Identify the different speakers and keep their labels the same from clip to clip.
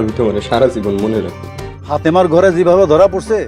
Speaker 1: আমি তোমার সারা জীবন মনে রাখব
Speaker 2: ফাতেমার ঘরে যেভাবে ধরা পড়ছে।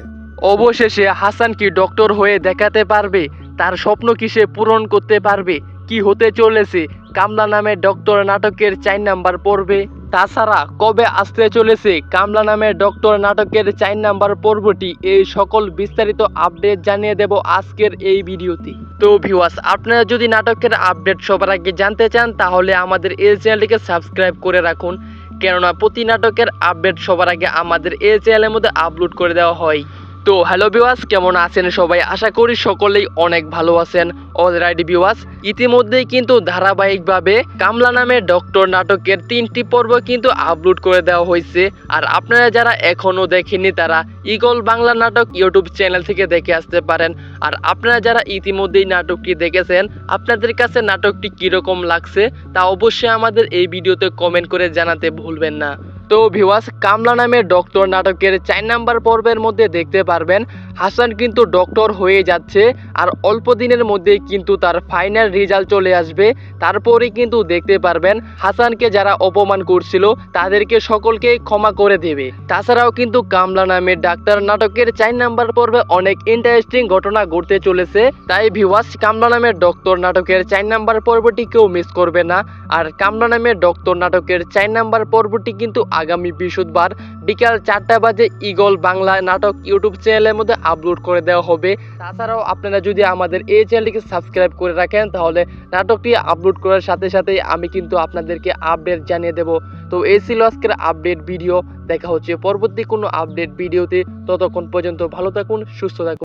Speaker 3: অবশেষে হাসান কি ডক্টর হয়ে দেখাতে পারবে? তার স্বপ্ন কি সে পূরণ করতে পারবে? কি হতে চলেছে? কামলা নামে ডক্টর নাটকের চার নাম্বার পড়বে। তাছাড়া কবে আসতে চলেছে? কামলা নামে ডক্টর নাটকের চার নাম্বার পর্বটি এই সকল বিস্তারিত আপডেট জানিয়ে দেব আজকের এই ভিডিওতে। তো ভিউয়ার্স আপনারা যদি নাটকের আপডেট সবার আগে জানতে চান তাহলে আমাদের এই চ্যানেলটিকে সাবস্ক্রাইব করে রাখুন। কেননা প্রতি নাটকের আপডেট সবার আগে আমাদের এ চ্যানেলের মধ্যে আপলোড করে দেওয়া হয়। তো হ্যালো বিওয়াস কেমন আছেন সবাই? আশা করি সকলেই অনেক ভালো আছেন। অলরাইডি বিওয়াস ইতিমধ্যেই কিন্তু ধারাবাহিকভাবে কামলা নামে ডক্টর নাটকের তিনটি পর্ব কিন্তু আপলোড করে দেওয়া হয়েছে। আর আপনারা যারা এখনও দেখেননি, তারা ইগল বাংলা নাটক ইউটিউব চ্যানেল থেকে দেখে আসতে পারেন। আর আপনারা যারা ইতিমধ্যেই নাটকটি দেখেছেন, আপনাদের কাছে নাটকটি কীরকম লাগছে, তা অবশ্যই আমাদের এই ভিডিওতে কমেন্ট করে জানাতে ভুলবেন না। তো ভিওয়াস কামলা নামে ডক্টর নাটকের চার নাম্বার পর্বের মধ্যে দেখতে পারবেন, হাসান কিন্তু ডক্টর হয়ে যাচ্ছে, আর অল্প দিনের মধ্যেই কিন্তু তার ফাইনাল রেজাল্ট চলে আসবে। তারপরে কিন্তু দেখতে পারবেন, হাসানকে যারা অপমান করছিল, তাদেরকে সকলকে ক্ষমা করে দেবে। তাছাড়াও কিন্তু কামলা নামে ডাক্তার নাটকের চার নাম্বার পর্বে অনেক ইন্টারেস্টিং ঘটনা ঘটতে চলেছে। তাই ভিওয়াস কামলা নামের ডক্টর নাটকের চার নাম্বার পর্বটি কেউ মিস করবে না। আর কামলা নামের ডক্টর নাটকের চার নাম্বার পর্বটি কিন্তু আগামী বৃহস্পতিবার বিকাল চারটা বাজে ইগল বাংলা নাটক ইউটিউব চ্যানেলের মধ্যে আপলোড করে দেওয়া হবে। তাছাড়াও আপনারা যদি আমাদের এই চ্যানেলটিকে সাবস্ক্রাইব করে রাখেন, তাহলে নাটকটি আপলোড করার সাথে সাথে আমি কিন্তু আপনাদেরকে আপডেট জানিয়ে দেব। তো এই ছিল আজকের আপডেট ভিডিও। দেখা হচ্ছে পরবর্তী কোনো আপডেট ভিডিওতে। ততক্ষণ পর্যন্ত ভালো থাকুন, সুস্থ থাকুন।